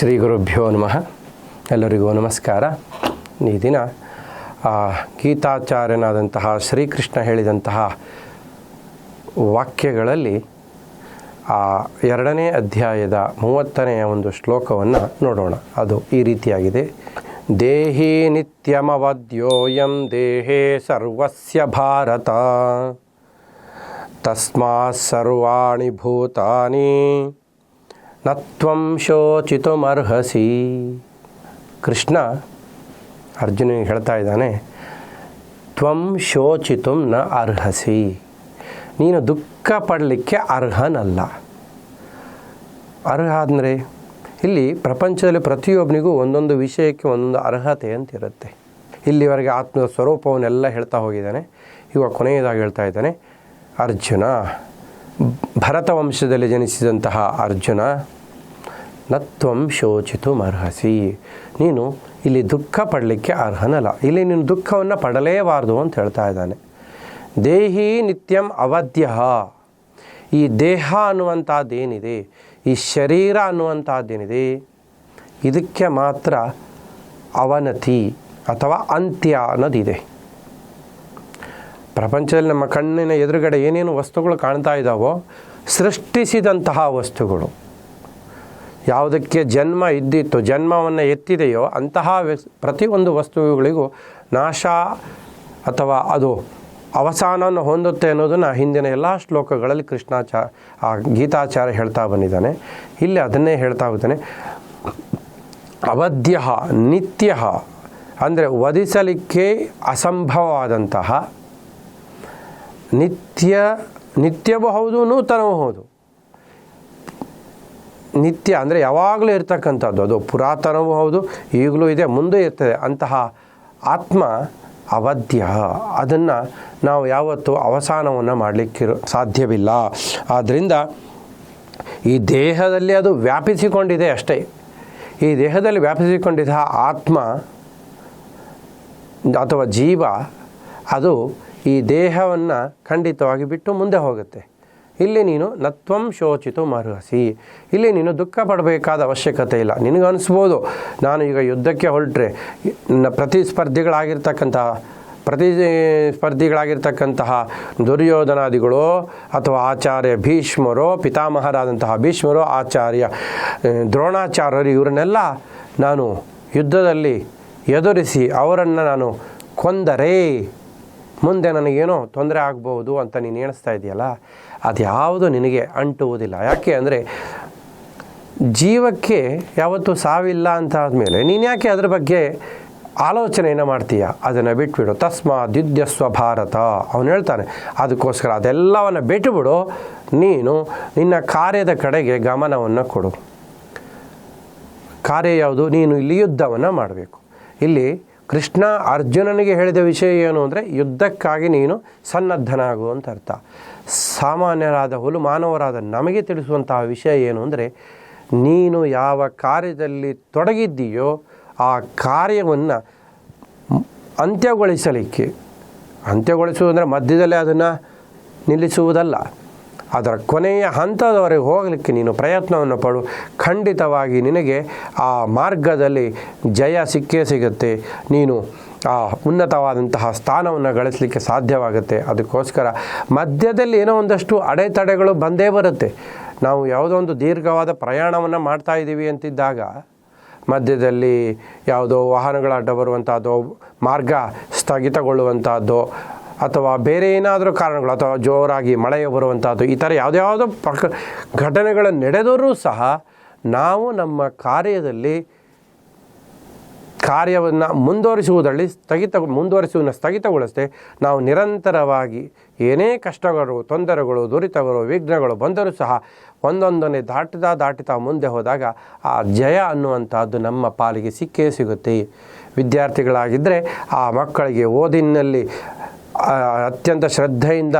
ಶ್ರೀ ಗುರುಭ್ಯೋ ನಮಃ. ಎಲ್ಲರಿಗೂ ನಮಸ್ಕಾರ. ಈ ದಿನ ಗೀತಾಚಾರ್ಯನಾದಂತಹ ಶ್ರೀಕೃಷ್ಣ ಹೇಳಿದಂತಹ ವಾಕ್ಯಗಳಲ್ಲಿ, ಆ, ಎರಡನೇ ಅಧ್ಯಾಯದ ಮೂವತ್ತನೆಯ ಒಂದು ಶ್ಲೋಕವನ್ನು ನೋಡೋಣ. ಅದು ಈ ರೀತಿಯಾಗಿದೆ. ದೇಹಿ ನಿತ್ಯಮವದ್ಯೋಯಂ ದೇಹೇ ಸರ್ವಸ್ಯ ಭಾರತ. ತಸ್ಮಾ ಸರ್ವಾಣಿ ಭೂತಾನಿ. ನತ್ವಂ ಶೋಚಿತುಮರ್ಹಸಿ. ಕೃಷ್ಣ ಅರ್ಜುನಿಗೆ ಹೇಳ್ತಾ ಇದ್ದಾನೆ, ತ್ವಂ ಶೋಚಿತು ನ ಅರ್ಹಸಿ. ನೀನು ದುಃಖ ಪಡಲಿಕ್ಕೆ ಅರ್ಹನಲ್ಲ. ಅರ್ಹ ಅಂದರೆ ಇಲ್ಲಿ ಪ್ರಪಂಚದಲ್ಲಿ ಪ್ರತಿಯೊಬ್ಬನಿಗೂ ಒಂದೊಂದು ವಿಷಯಕ್ಕೆ ಒಂದೊಂದು ಅರ್ಹತೆ ಅಂತ ಇರುತ್ತೆ ಇಲ್ಲಿವರೆಗೆ ಆತ್ಮದ ಸ್ವರೂಪವನ್ನೆಲ್ಲ ಹೇಳ್ತಾ ಹೋಗಿದ್ದಾನೆ. ಇವಾಗ ಕೊನೆಯದಾಗಿ ಹೇಳ್ತಾ ಇದ್ದಾನೆ, ಅರ್ಜುನ ಭರತ ವಂಶದಲ್ಲಿ ಜನಿಸಿದಂತಹ ಅರ್ಜುನ ನತ್ವಂ ಶೋಚಿತು ಅರ್ಹಸಿ ನೀನು ಇಲ್ಲಿ ದುಃಖ ಪಡಲಿಕ್ಕೆ ಅರ್ಹನಲ್ಲ. ಇಲ್ಲಿ ನೀನು ದುಃಖವನ್ನು ಪಡಲೇಬಾರ್ದು ಅಂತ ಹೇಳ್ತಾ ಇದ್ದಾನೆ. ದೇಹಿ ನಿತ್ಯಂ ಅವಧ್ಯ ಈ ದೇಹ ಅನ್ನುವಂಥದ್ದೇನಿದೆ? ಈ ಶರೀರ ಅನ್ನುವಂಥದ್ದೇನಿದೆ? ಇದಕ್ಕೆ ಮಾತ್ರ ಅವನತಿ ಅಥವಾ ಅಂತ್ಯ ಅನ್ನೋದಿದೆ. ಪ್ರಪಂಚದಲ್ಲಿ ನಮ್ಮ ಕಣ್ಣಿನ ಎದುರುಗಡೆ ಏನೇನು ವಸ್ತುಗಳು ಕಾಣ್ತಾ ಇದ್ದಾವೋ ಸೃಷ್ಟಿಸಿದಂತಹ ವಸ್ತುಗಳು. ಯಾವುದಕ್ಕೆ ಜನ್ಮ ಇದ್ದಿತ್ತು, ಜನ್ಮವನ್ನು ಎತ್ತಿದೆಯೋ, ಅಂತಹ ಪ್ರತಿಯೊಂದು ವಸ್ತುಗಳಿಗೂ ನಾಶ ಅಥವಾ ಅದು ಅವಸಾನವನ್ನು ಹೊಂದುತ್ತೆ ಅನ್ನೋದನ್ನು ಹಿಂದಿನ ಎಲ್ಲ ಶ್ಲೋಕಗಳಲ್ಲಿ ಕೃಷ್ಣಾಚಾರ ಆ ಗೀತಾಚಾರ್ಯ ಹೇಳ್ತಾ ಬಂದಿದ್ದಾನೆ. ಇಲ್ಲಿ ಅದನ್ನೇ ಹೇಳ್ತಾ ಹೋಗ್ತಾನೆ. ಅವಧ್ಯ, ನಿತ್ಯ, ಅಂದರೆ ವಧಿಸಲಿಕ್ಕೆ ಅಸಂಭವವಾದಂತಹ ನಿತ್ಯ, ನಿತ್ಯವೂ ಹೌದು, ನೂತನವೂ ಹೌದು. ನಿತ್ಯ ಅಂದರೆ ಯಾವಾಗಲೂ ಇರ್ತಕ್ಕಂಥದ್ದು. ಅದು ಪುರಾತನವೂ ಹೌದು, ಈಗಲೂ ಇದೆ, ಮುಂದೆ ಇರ್ತದೆ. ಅಂತಹ ಆತ್ಮ ಅವಧ್ಯ. ಅದನ್ನು ನಾವು ಯಾವತ್ತೂ ಅವಸಾನವನ್ನು ಮಾಡಲಿಕ್ಕಿರೋ ಸಾಧ್ಯವಿಲ್ಲ. ಆದ್ದರಿಂದ ಈ ದೇಹದಲ್ಲಿ ಅದು ವ್ಯಾಪಿಸಿಕೊಂಡಿದೆ ಅಷ್ಟೇ. ಈ ದೇಹದಲ್ಲಿ ವ್ಯಾಪಿಸಿಕೊಂಡಿದ್ದ ಆತ್ಮ ಅಥವಾ ಜೀವ ಅದು ಈ ದೇಹವನ್ನು ಖಂಡಿತವಾಗಿ ಬಿಟ್ಟು ಮುಂದೆ ಹೋಗುತ್ತೆ. ಇಲ್ಲಿ ನೀನು ನತ್ವಂ ಶೋಚಿತು ಮರುಹಸಿ. ಇಲ್ಲಿ ನೀನು ದುಃಖ ಪಡಬೇಕಾದ ಅವಶ್ಯಕತೆ ಇಲ್ಲ. ನಿನಗನ್ನಿಸ್ಬೋದು ನಾನು ಈಗ ಯುದ್ಧಕ್ಕೆ ಹೊರಟ್ರೆ ಪ್ರತಿಸ್ಪರ್ಧಿಗಳಾಗಿರ್ತಕ್ಕಂತಹ ಪ್ರತಿ ಸ್ಪರ್ಧಿಗಳಾಗಿರ್ತಕ್ಕಂತಹ ದುರ್ಯೋಧನಾದಿಗಳು ಅಥವಾ ಆಚಾರ್ಯ ಭೀಷ್ಮರು, ಪಿತಾಮಹರಾದಂತಹ ಭೀಷ್ಮರು, ಆಚಾರ್ಯ ದ್ರೋಣಾಚಾರ್ಯರು, ಇವರನ್ನೆಲ್ಲ ನಾನು ಯುದ್ಧದಲ್ಲಿ ಎದುರಿಸಿ ಅವರನ್ನು ನಾನು ಕೊಂದರೆ. ಮುಂದೆ ನನಗೇನೋ ತೊಂದರೆ ಆಗ್ಬೋದು ಅಂತ ನೀನು ಎಣಿಸ್ತಾ ಇದೆಯಲ್ಲ, ಅದ್ಯಾವುದು ನಿನಗೆ ಅಂಟುವುದಿಲ್ಲ. ಯಾಕೆ ಅಂದರೆ ಜೀವಕ್ಕೆ ಯಾವತ್ತೂ ಸಾವಿಲ್ಲ ಅಂತ ಆದಮೇಲೆ ನೀನು ಯಾಕೆ ಅದ್ರ ಬಗ್ಗೆ ಆಲೋಚನೆಯನ್ನು ಮಾಡ್ತೀಯ? ಅದನ್ನು ಬಿಟ್ಬಿಡು. ತಸ್ಮಾ ಯುದ್ಧಸ್ವ ಭಾರತ. ಅವನು ಹೇಳ್ತಾನೆ, ಅದಕ್ಕೋಸ್ಕರ ಅದೆಲ್ಲವನ್ನು ಬಿಟ್ಟುಬಿಡು ನೀನು ನಿನ್ನ ಕಾರ್ಯದ ಕಡೆಗೆ ಗಮನವನ್ನು ಕೊಡು. ಕಾರ್ಯ ಯಾವುದು? ನೀನು ಇಲ್ಲಿ ಯುದ್ಧವನ್ನು ಮಾಡಬೇಕು. ಇಲ್ಲಿ ಕೃಷ್ಣ ಅರ್ಜುನನಿಗೆ ಹೇಳಿದ ವಿಷಯ ಏನು ಅಂದರೆ, ಯುದ್ಧಕ್ಕಾಗಿ ನೀನು ಸನ್ನದ್ಧನಾಗು ಅಂತ ಅರ್ಥ. ಸಾಮಾನ್ಯರಾದ ಹುಲು, ಮಾನವರಾದ ನಮಗೆ ತಿಳಿಸುವಂತಹ ವಿಷಯ ಏನು ಅಂದರೆ, ನೀನು ಯಾವ ಕಾರ್ಯದಲ್ಲಿ ತೊಡಗಿದ್ದೀಯೋ ಆ ಕಾರ್ಯವನ್ನು ಅಂತ್ಯಗೊಳಿಸಲಿಕ್ಕೆ. ಅಂತ್ಯಗೊಳಿಸುವುದಂದರೆ ಮಧ್ಯದಲ್ಲೇ ಅದನ್ನು ನಿಲ್ಲಿಸುವುದಲ್ಲ. ಅದರ ಕೊನೆಯ ಹಂತದವರೆಗೆ ಹೋಗಲಿಕ್ಕೆ ನೀನು ಪ್ರಯತ್ನವನ್ನು ಪಡು. ಖಂಡಿತವಾಗಿ ನಿನಗೆ ಆ ಮಾರ್ಗದಲ್ಲಿ ಜಯ ಸಿಕ್ಕೇ ಸಿಗುತ್ತೆ. ನೀನು ಆ ಉನ್ನತವಾದಂತಹ ಸ್ಥಾನವನ್ನು ಗಳಿಸಲಿಕ್ಕೆ ಸಾಧ್ಯವಾಗುತ್ತೆ. ಅದಕ್ಕೋಸ್ಕರ ಮಧ್ಯದಲ್ಲಿ ಏನೋ ಒಂದಷ್ಟು ಅಡೆತಡೆಗಳು ಬಂದೇ ಬರುತ್ತೆ. ನಾವು ಯಾವುದೋ ಒಂದು ದೀರ್ಘವಾದ ಪ್ರಯಾಣವನ್ನು ಮಾಡ್ತಾ ಇದ್ದೀವಿ ಅಂತಿದ್ದಾಗ ಮಧ್ಯದಲ್ಲಿ ಯಾವುದೋ ವಾಹನಗಳ ಅಡ್ಡ ಬರುವಂಥದ್ದು ಮಾರ್ಗ ಸ್ಥಗಿತಗೊಳ್ಳುವಂಥದ್ದು ಅಥವಾ ಬೇರೆ ಏನಾದರೂ ಕಾರಣಗಳು, ಅಥವಾ ಜೋರಾಗಿ ಮಳೆ ಬರುವಂಥದ್ದು ಈ ಥರ ಯಾವುದ್ಯಾವುದೋ ಪ್ರಕ, ಘಟನೆಗಳು ನಡೆದರೂ ಸಹ ನಾವು ನಮ್ಮ ಕಾರ್ಯದಲ್ಲಿ ಕಾರ್ಯವನ್ನು ಮುಂದುವರಿಸುವುದರಲ್ಲಿ ಸ್ಥಗಿತ, ಮುಂದುವರಿಸುವುದನ್ನು ಸ್ಥಗಿತಗೊಳಿಸದೆ ನಾವು ನಿರಂತರವಾಗಿ ಏನೇ ಕಷ್ಟಗಳು, ತೊಂದರೆಗಳು, ದುರಿತಗಳು, ವಿಘ್ನಗಳು ಬಂದರೂ ಸಹ ಒಂದೊಂದನ್ನೇ ದಾಟಿದಾ ದಾಟಿತಾ ಮುಂದೆ ಹೋದಾಗ ಆ ಜಯ ಅನ್ನುವಂಥದ್ದು ನಮ್ಮ ಪಾಲಿಗೆ ಸಿಕ್ಕೇ ಸಿಗುತ್ತೆ. ವಿದ್ಯಾರ್ಥಿಗಳಾಗಿದ್ದರೆ ಆ ಮಕ್ಕಳಿಗೆ ಓದಿನಲ್ಲಿ ಅತ್ಯಂತ ಶ್ರದ್ಧೆಯಿಂದ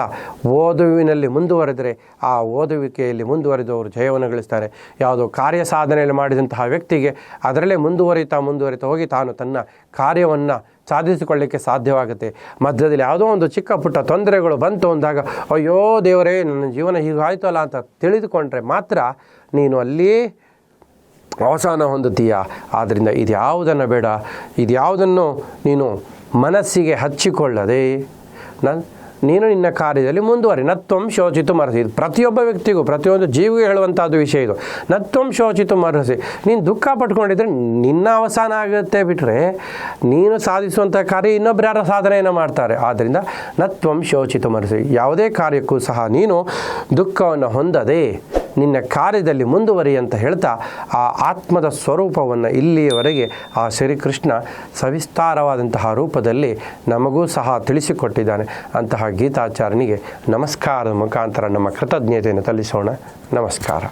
ಓದುವಿನಲ್ಲಿ ಮುಂದುವರೆದರೆ ಆ ಓದುವಿಕೆಯಲ್ಲಿ ಮುಂದುವರೆದವರು ಜಯವನ್ನು ಗಳಿಸ್ತಾರೆ. ಯಾವುದೋ ಕಾರ್ಯ ಸಾಧನೆಯಲ್ಲಿ ಮಾಡಿದಂತಹ ವ್ಯಕ್ತಿಗೆ ಅದರಲ್ಲೇ ಮುಂದುವರಿತಾ ಮುಂದುವರಿತಾ ಹೋಗಿ ತಾನು ತನ್ನ ಕಾರ್ಯವನ್ನು ಸಾಧಿಸಿಕೊಳ್ಳಿಕ್ಕೆ ಸಾಧ್ಯವಾಗುತ್ತೆ. ಮಧ್ಯದಲ್ಲಿ ಯಾವುದೋ ಒಂದು ಚಿಕ್ಕ ಪುಟ್ಟ ತೊಂದರೆಗಳು ಬಂತು ಅಂದಾಗ, ಅಯ್ಯೋ ದೇವರೇ, ನನ್ನ ಜೀವನ ಹೀಗಾಯ್ತಲ್ಲ ಅಂತ ತಿಳಿದುಕೊಂಡ್ರೆ ಮಾತ್ರ ನೀನು ಅಲ್ಲಿ ಅವಸಾನ ಹೊಂದುತ್ತೀಯ? ಆದ್ದರಿಂದ ಇದ್ಯಾವುದನ್ನು ಬೇಡ, ಇದ್ಯಾವುದನ್ನು ನೀನು ಮನಸ್ಸಿಗೆ ಹಚ್ಚಿಕೊಳ್ಳದೆ ನ ನೀನು ನಿನ್ನ ಕಾರ್ಯದಲ್ಲಿ ಮುಂದುವರಿ. ನತ್ವಂ ಶೋಚಿತು ಮರಸಿ. ಪ್ರತಿಯೊಬ್ಬ ವ್ಯಕ್ತಿಗೂ, ಪ್ರತಿಯೊಂದು ಜೀವಿಗೂ ಹೇಳುವಂಥದ್ದು ವಿಷಯ ಇದು. ನತ್ವಂ ಶೋಚಿತು ಮರಸಿ. ನೀನು ದುಃಖ ಪಟ್ಕೊಂಡಿದ್ರೆ ನಿನ್ನ ಅವಸಾನ ಆಗುತ್ತೆ ಬಿಟ್ಟರೆ ನೀನು ಸಾಧಿಸುವಂಥ ಕಾರ್ಯ ಇನ್ನೊಬ್ರು ಯಾರ ಸಾಧನೆಯನ್ನು ಮಾಡ್ತಾರೆ. ಆದ್ದರಿಂದ ನತ್ವಂ ಶೋಚಿತು ಮರಸಿ. ಯಾವುದೇ ಕಾರ್ಯಕ್ಕೂ ಸಹ ನೀನು ದುಃಖವನ್ನು ಹೊಂದದೆ ನಿನ್ನ ಕಾರ್ಯದಲ್ಲಿ ಮುಂದುವರಿ ಅಂತ ಹೇಳ್ತಾ ಆ ಆತ್ಮದ ಸ್ವರೂಪವನ್ನು ಇಲ್ಲಿಯವರೆಗೆ ಆ ಶ್ರೀಕೃಷ್ಣ ಸವಿಸ್ತಾರವಾದಂತಹ ರೂಪದಲ್ಲಿ ನಮಗೂ ಸಹ ತಿಳಿಸಿಕೊಟ್ಟಿದ್ದಾನೆ. ಅಂತಹ ಗೀತಾಚಾರ್ಯನಿಗೆ ನಮಸ್ಕಾರದ ಮುಖಾಂತರ ನಮ್ಮ ಕೃತಜ್ಞತೆಯನ್ನು ಸಲ್ಲಿಸೋಣ. ನಮಸ್ಕಾರ.